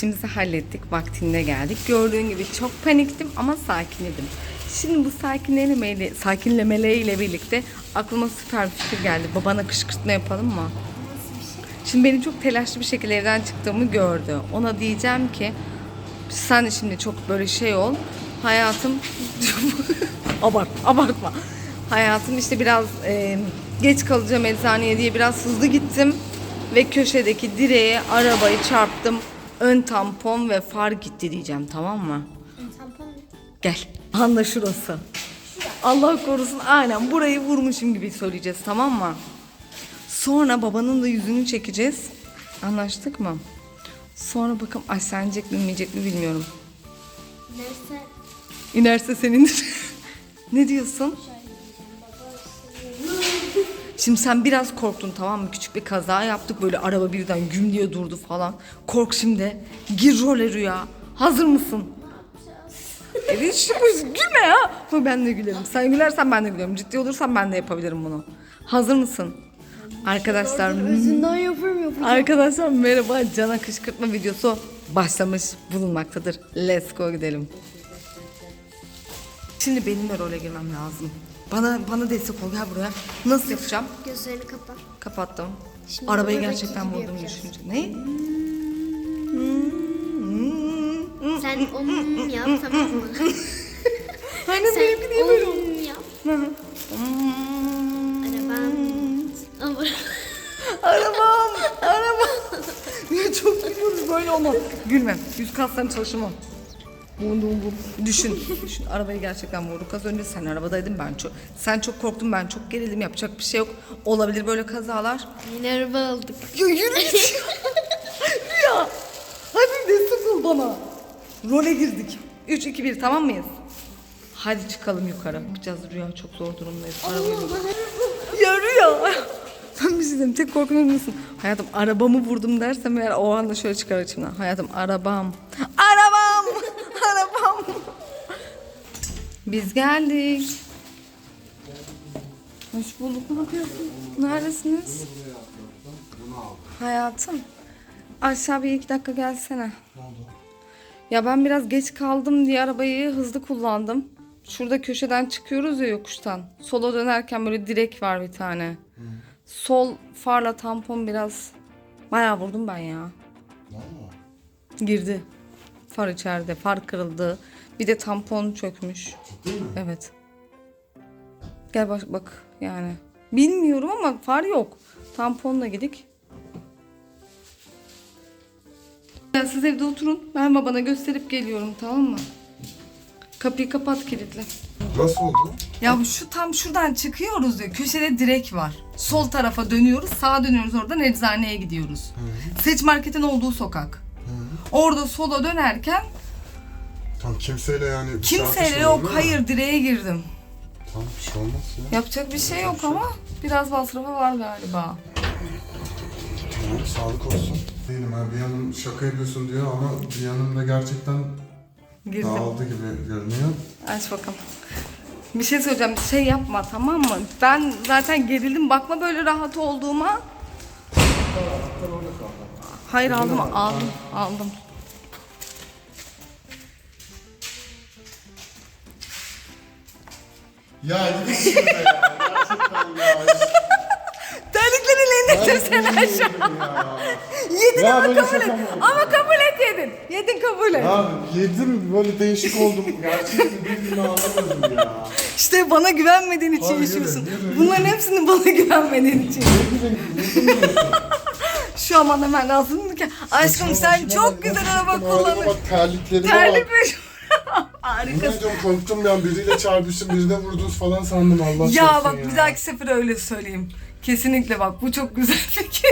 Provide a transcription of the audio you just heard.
işimizi hallettik. Vaktinde geldik. Gördüğün gibi çok paniktim ama sakinledim. Şimdi bu sakinlemeyle, sakinlemeleriyle birlikte aklıma süper bir fikir geldi. Babana kışkırtma yapalım mı? Şimdi benim çok telaşlı bir şekilde evden çıktığımı gördü. Ona diyeceğim ki sen de şimdi çok böyle şey ol. Hayatım abart, abartma. Hayatım işte biraz e, geç kalacağım eczaneye diye biraz hızlı gittim. Ve köşedeki direğe arabayı çarptım. Ön tampon ve far gitti diyeceğim tamam mı? Tampon? Gel. Anla şurası. Allah korusun aynen burayı vurmuşum gibi söyleyeceğiz tamam mı? Sonra babanın da yüzünü çekeceğiz. Anlaştık mı? Sonra bakalım aşlanacak mı inmeyecek mi bilmiyorum. Neyse. İnerse senindir. ne diyorsun? Şimdi sen biraz korktun tamam mı? Küçük bir kaza yaptık böyle araba birden güm diye durdu falan. Kork şimdi. Gir role rüya. Hazır mısın? Evet şimdi gülme ya. Ama Ben de gülerim. Sen gülersen ben de gülerim. Ciddi olursan ben de yapabilirim bunu. Hazır mısın? Arkadaşlar Özünden yaparım yaparım. Arkadaşlar merhaba Cana kışkırtma videosu başlamış bulunmaktadır. Let's go gidelim. Şimdi benim de role girmem lazım. Bana bana destek ol gel buraya. Nasıl yapacağım? Gözlerini kapa. Kapattım. Şimdi Arabayı gerçekten vurdum düşünce. Ne? Sen om yap tamam mı? Hani Sen benimki niye böyle oldu? yap. Arabam. Arabam, arabam. Çok gülüyoruz böyle olmaz. Gülmem. Yüz kaslarını çalışmam. Bum bum bum. Düşün. Düşün. Arabayı gerçekten vurduk. Az önce sen arabadaydın ben çok. Sen çok korktun ben çok gerildim. Yapacak bir şey yok. Olabilir böyle kazalar. yine araba aldık. Ya yürü git. ya. Hadi destek ol bana. Role girdik. 3, 2, 1 tamam mıyız? Hadi çıkalım yukarı. Yapacağız Rüya çok zor durumdayız. Arabayı ya Rüya. Ben bir şey diyeyim. Tek korkun musun? Hayatım arabamı vurdum dersem eğer o anda şöyle çıkar içimden. Hayatım. Arabam. Biz geldik. Hoş bulduk. Ne yapıyorsun? Neredesiniz? Hayatım. Aşağı bir iki dakika gelsene. Ya ben biraz geç kaldım diye arabayı hızlı kullandım. Şurada köşeden çıkıyoruz ya yokuştan. Sola dönerken böyle direk var bir tane. Sol farla tampon biraz bayağı vurdum ben ya. Girdi. Far içeride. Far kırıldı. Bir de tampon çökmüş. Evet. Gel bak bak yani. Bilmiyorum ama far yok. Tamponla gidik. Ya siz evde oturun. Ben babana gösterip geliyorum tamam mı? Kapıyı kapat kilitli. Nasıl oldu? Ya bu şu tam şuradan çıkıyoruz ya köşede direk var. Sol tarafa dönüyoruz, sağa dönüyoruz oradan eczaneye gidiyoruz. Seç marketin olduğu sokak. Orada sola dönerken Tam kimseyle yani bir şey kimseyle atışmadın yok. Hayır direğe girdim. Tamam bir şey olmaz ya. Yapacak bir şey yok ama biraz masrafı var galiba. Tamam sağlık olsun. Değilim ha bir yanım şaka yapıyorsun diyor ama bir yanım da gerçekten Girdim. dağıldı gibi görünüyor. Aç bakalım. Bir şey söyleyeceğim. Şey yapma tamam mı? Ben zaten gerildim. Bakma böyle rahat olduğuma. Hayır aldım, aldım, aldım. Ya gidin şurada ya. Gerçekten ya. Terlikleriyle indirsene aşağı. Yedin Ya ama böyle kabul et. şaka mı? Ama kabul et yedin. Yedin kabul et. Ya yedim böyle değişik oldum. Gerçekten birbirine anlamadım ya. İşte bana güvenmediğin için yürü, yaşıyorsun. yürü, Bunların hepsini bana güvenmediğin için. Şu an hemen lazım ki. Aşkım sen çok güzel araba kullanıyorsun. Bak terliklerime bak. Terlikmiş. Yemin Harikasın. ediyorum korktum ya biriyle çarpıştım birine vurdunuz falan sandım Allah Ya korusun bak bir dahaki sefer öyle söyleyeyim. Kesinlikle bak bu çok güzel fikir.